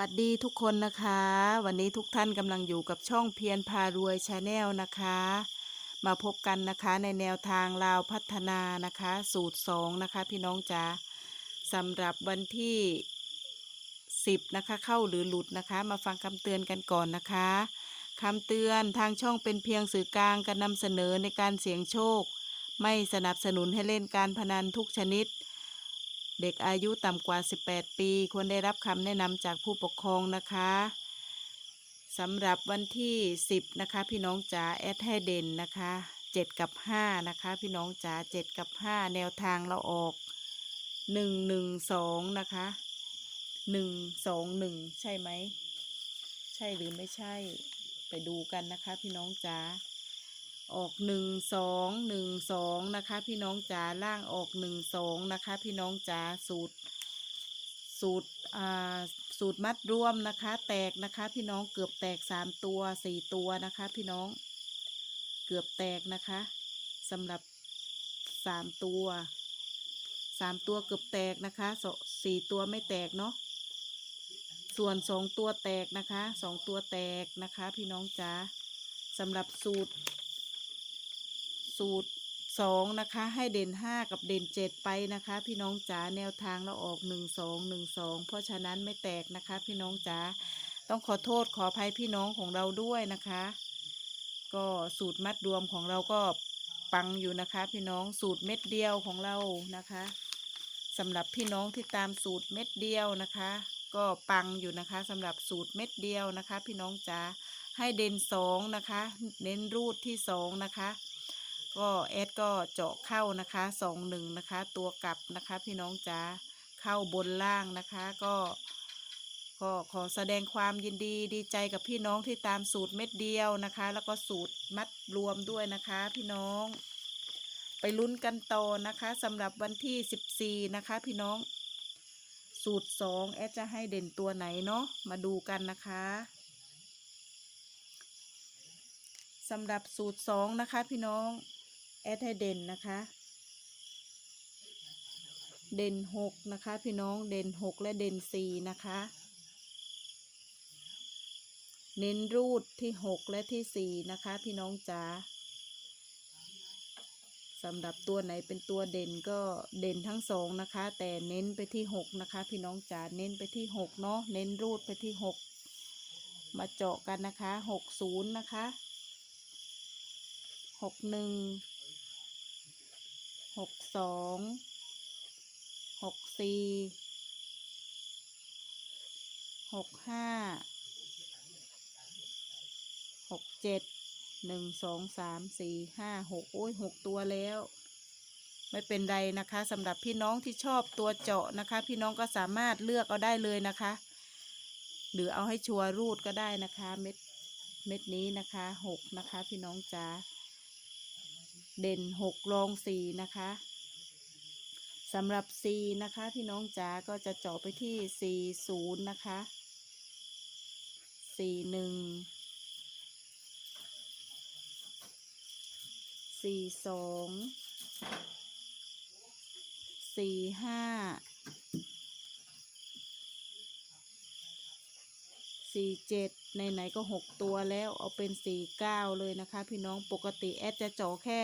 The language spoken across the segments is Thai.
วัสดีทุกคนนะคะ วันนี้ทุกท่านกำลังอยู่กับช่องเพียรพารวยชาแนลนะคะ มาพบกันนะคะในแนวทางลาวพัฒนานะคะ สูตร2นะคะ พี่น้องจ๋าสำหรับวันที่ 10 นะคะ เข้าหรือหลุดนะคะ มาฟังคำเตือนกันก่อนนะคะคำเตือนทางช่องเป็นเพียงสื่อกลางการนำเสนอในการเสี่ยงโชค ไม่สนับสนุนให้เล่นการพนันทุกชนิด เด็กอายุต่ำกว่า 18 ปี ควรได้รับคำแนะนำจากผู้ปกครองนะคะสำหรับวันที่ 10 นะคะ พี่น้องจ๋าแอดให้เด่นนะคะ 7 กับ 5 นะคะ พี่น้องจ๋า7 กับ 5 แนวทางเราออก 1 1 2 นะคะ 1 2 1 ใช่ไหม ใช่หรือไม่ใช่ไปดูกันนะคะ พี่น้องจ๋า ออกหนึ่งสองหนึ่งสองนะคะ พี่น้องจ๋าล่างออกหนึ่งสองนะคะ พี่น้องจ๋าสูตร สูตรอ่าสูตรมัดรวมนะคะ แตกนะคะ พี่น้องเกือบแตกสามตัวสี่ตัวนะคะ พี่น้องเกือบแตกนะคะสำหรับสามตัวสามตัวเกือบแตกนะคะสสี่ตัวไม่แตกเนาะส่วนสองตัวแตกนะคะสองตัวแตกนะคะ พี่น้องจ๋าสำหรับสูตร สูตรสองนะคะ ให้เด่นห้ากับเด่นเจ็ดไปนะคะ พี่น้องจ๋าแนวทางเราออกหนึ่งสองหนึ่งสองเพราะฉะนั้นไม่แตกนะคะ พี่น้องจ๋าต้องขอโทษขออภัยพี่น้องของเราด้วยนะคะ ก็สูตรมัดรวมของเราก็ปังอยู่นะคะ พี่น้องสูตรเม็ดเดียวของเรานะคะสำหรับพี่น้องที่ตามสูตรเม็ดเดียวนะคะ ก็ปังอยู่นะคะสำหรับสูตรเม็ดเดียวนะคะ พี่น้องจ๋าให้เด่นสองนะคะ เน้นรูดที่สองนะคะ ก็แอดก็เจาะเข้านะคะสองหนึ่งนะคะ ตัวกลับนะคะ พี่น้องจ๋าเข้าบนล่างนะคะก็ก็ขอแสดงความยินดีดีใจกับพี่น้องที่ตามสูตรเม็ดเดียวนะคะ แล้วก็สูตรมัดรวมด้วยนะคะ พี่น้อง ไปลุ้นกันต่อนะคะสำหรับวันที่สิบสี่นะคะ พี่น้อง สูตรสองแอดจะให้เด่นตัวไหนเนาะมาดูกันนะคะสำหรับสูตรสองนะคะพี่น้อง แอดให้เด่นนะคะ เด่นหกนะคะ พี่น้องเด่นหกและเด่นสี่นะคะ เน้นรูดที่หกและที่สี่นะคะ พี่น้องจ๋าสำหรับตัวไหนเป็นตัวเด่นก็เด่นทั้งสองนะคะ แต่เน้นไปที่หกนะคะ พี่น้องจ๋าเน้นไปที่หกเนาะเน้นรูดไปที่หกมาเจาะกันนะคะหกศูนย์นะคะหกหนึ่ง หกสองหกสี่หกห้าหกเจ็ดหนึ่งสองสามสี่ห้าหกโอ้ยหกตัวแล้ว ไม่เป็นไรนะคะสำหรับพี่น้องที่ชอบตัวเจาะนะคะ พี่น้องก็สามารถเลือกเอาได้เลยนะคะ หรือเอาให้ชัวร์รูดก็ได้นะคะ เม็ดเม็ดนี้นะคะหกนะคะ พี่น้องจ๋า เด่นหกรองสีนะคะสำหรับ C นะคะพี่น้องจ๋าก็จะเจาะไปที่ C 0นะคะ C 1 C 2 C 5 สี่เจ็ดไหนๆก็หกตัวแล้วเอาเป็นสี่เก้าเลยนะคะ พี่น้องปกติแอดจะเจาะแค่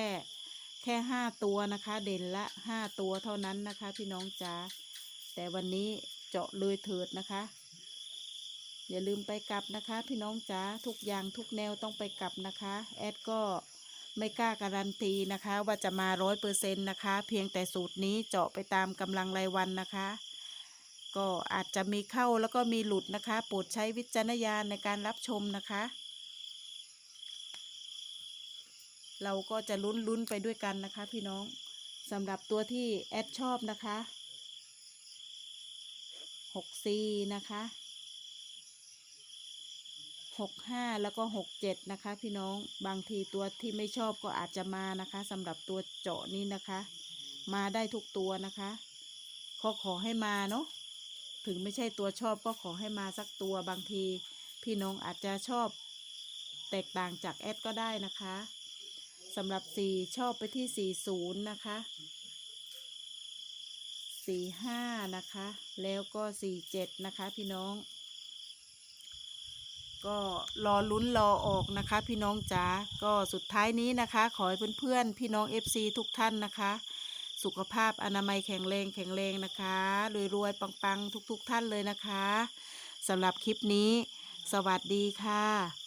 แค่ห้าตัวนะคะ เด่นละห้าตัวเท่านั้นนะคะ พี่น้องจ๋าแต่วันนี้เจาะเลยเถิดนะคะ อย่าลืมไปกลับนะคะ พี่น้องจ๋าทุกอย่างทุกแนวต้องไปกลับนะคะ แอดก็ไม่กล้าการันตีนะคะ ว่าจะมาร้อยเปอร์เซ็นต์นะคะ เพียงแต่สูตรนี้เจาะไปตามกำลังรายวันนะคะ ก็อาจจะมีเข้าแล้วก็มีหลุดนะคะ โปรดใช้วิจารณญาณในการรับชมนะคะ เราก็จะลุ้นลุ้นไปด้วยกันนะคะ พี่น้องสำหรับตัวที่แอดชอบนะคะหกซีนะคะหกห้าแล้วก็หกเจ็ดนะคะ พี่น้องบางทีตัวที่ไม่ชอบก็อาจจะมานะคะสำหรับตัวเจาะนี้นะคะ มาได้ทุกตัวนะคะ ขอขอให้มาเนาะ ถึงไม่ใช่ตัวชอบก็ขอให้มาสักตัวบางที พี่น้องอาจจะชอบแตกต่างจากแอดก็ได้นะคะสำหรับสี่ชอบไปที่สี่ศูนะคะสี่ห้านะคะ แล้วก็สี่เจ็ดนะคะ พี่น้อง ก็รอลุ้นรอออกนะคะ พี่น้องจ๋าก็สุดท้ายนี้นะคะ ขอให้เพื่อนๆ พี่น้อง FC ทุกท่านนะคะ สุขภาพอนามัยแข็งแรงแข็งแรงนะคะรวยๆปังๆ ทุกๆท่านเลยนะคะสำหรับคลิปนี้ สวัสดีค่ะ